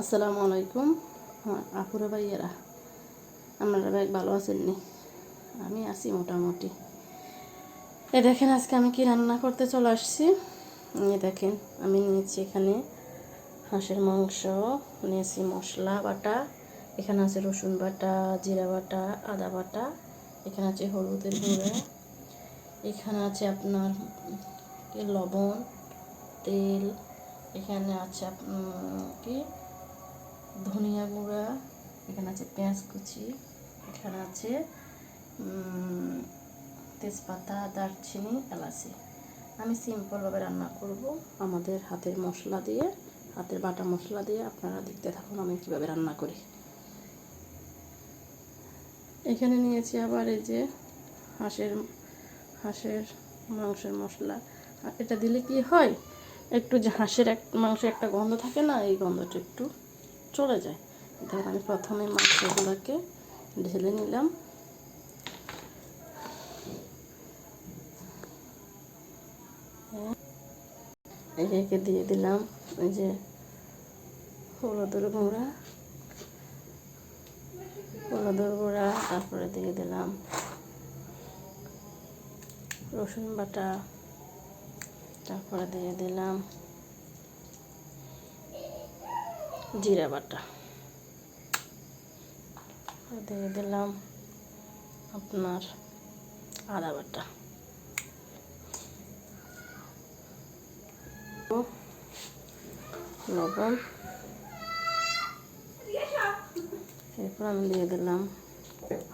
আসসালামু আলাইকুম। আপুরা ভাইয়েরা, আপনারা ভাই ভালো আছেন নি? আমি আছি মোটামুটি। এ দেখেন, আজকে আমি কি রান্না করতে চলে আসছি? এ দেখেন, আমি নিয়েছি এখানে হাঁসের মাংস, নিয়েছি মশলা বাটা, এখানে আছে রসুন বাটা, জিরা বাটা, আদা বাটা, এখানে আছে হলুদের গুঁড়া, এখানে আছে আপনার লবণ, তেল, এখানে আছে কি? ধনিয়া গুঁড়া, এখানে আছে পেঁয়াজ কুচি, এখানে আছে তেজপাতা, দারচিনি, এলাচি। আমি সিম্পলভাবে রান্না করব আমাদের হাতের মশলা দিয়ে, হাতের বাটা মশলা দিয়ে। আপনারা দেখতে থাকুন আমি কীভাবে রান্না করি। এখানে নিয়েছি আবার এই যে হাঁসের হাঁসের মাংসের মশলা। এটা দিলে কি হয়? একটু যে হাঁসের এক, মাংস একটা গন্ধ থাকে না, এই গন্ধটা একটু চলে যায়। দেখেন আমি প্রথমে মাংসগুলোকে ঢেলে নিলাম। যে একে দিয়ে দিলাম, এই যে হলুদের গুঁড়া। হলুদের গুঁড়া, তারপরে দিয়ে দিলাম রসুন বাটা। তারপরে দিয়ে দিলাম জিরা বাটা। দিয়ে দিলাম আপনার আদা বাটা। লবণ। এরপর আমি দিয়ে দিলাম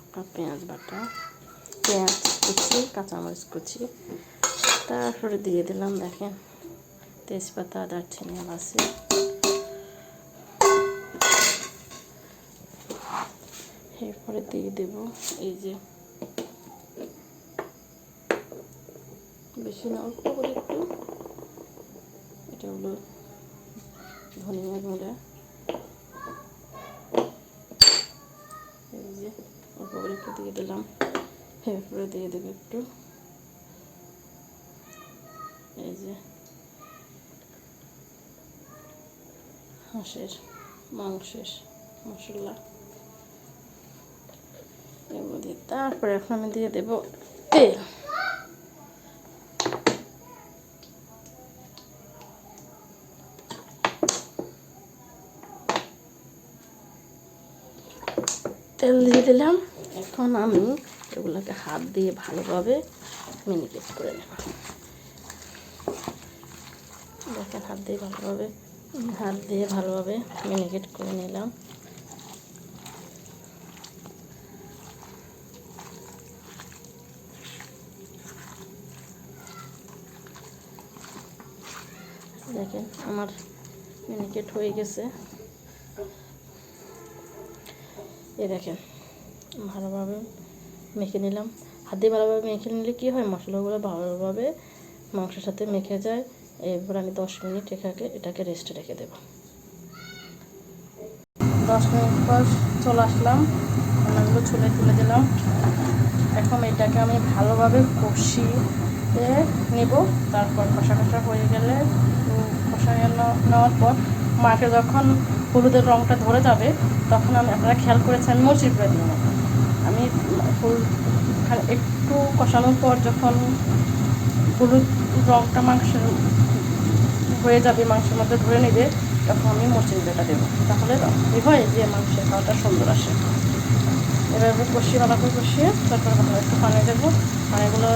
আপনার পেঁয়াজ বাটা। পেঁয়াজ কুচি, কাঁচামরিচ কুচি। তারপরে দিয়ে দিলাম দেখেন তেজপাতা, দারচিনি, এলাচি। এরপরে দিয়ে দেব, এই যে। বেশি না, অল্প করে একটু। এটা হলো ধনিয়া গুঁড়া। এই যে, অল্প করে একটু দিয়ে দিলাম। এরপরে দিয়ে দেবো একটু। এই যে, হাঁসের, মাংসের মশলা। তারপরে এখন আমি দিয়ে দেব তেল। তেল দিয়ে দিলাম। এখন আমি এগুলোকে হাত দিয়ে ভালোভাবে মিনিকেট করে নেব। দেখেন হাত দিয়ে ভালোভাবে, হাত দিয়ে ভালোভাবে মিনিকেট করে নিলাম। দেখেন, আমার মিনিকেট হয়ে গেছে। এই দেখেন, ভালোভাবে মেখে নিলাম। হাত ভালোভাবে মেখে নিলে কী হয়? মশলাগুলো ভালোভাবে মাংসের সাথে মেখে যায়। এরপর আমি দশ মিনিট এটাকে এটাকে রেস্টে রেখে দেব। দশ মিনিট পর চলে আসলাম। রান্নাগুলো ছুলে তুলে দিলাম। এখন এটাকে আমি ভালোভাবে কষিয়ে নেব। তারপর কষা কষা হয়ে গেলে নেওয়ার পর মাকে যখন হলুদের রঙটা ধরে যাবে, তখন আমি আপনারা খেয়াল করেছেন আমি মরিচের গুঁড়া না। আমি খালি একটু কষানোর পর যখন হলুদ রঙটা মাংসের হয়ে যাবে, মাংসের মধ্যে ধরে নেবে, তখন আমি মরিচের গুঁড়োটা দেবো। তাহলে হয় যে মাংসের খাওয়াটা সুন্দর আসে। এভাবে কষিয়ে ভালো করে কষিয়ে তারপর ভালো একটু পানি দেবো। পানিগুলো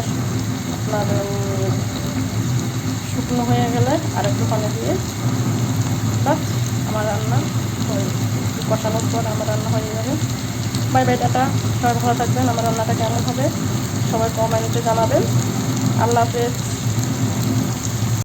আপনার শুকনো হয়ে আর একটু পানি দিয়ে বাস আমার রান্না হয়ে কষানোর পর আমার রান্না হয়ে যাবে। Bye bye, tata. সবাই ভালো থাকবেন। আমার রান্নাটা কেমন হবে? সবাই কমেন্টে জানাবেন। আল্লাহ হাফেজ।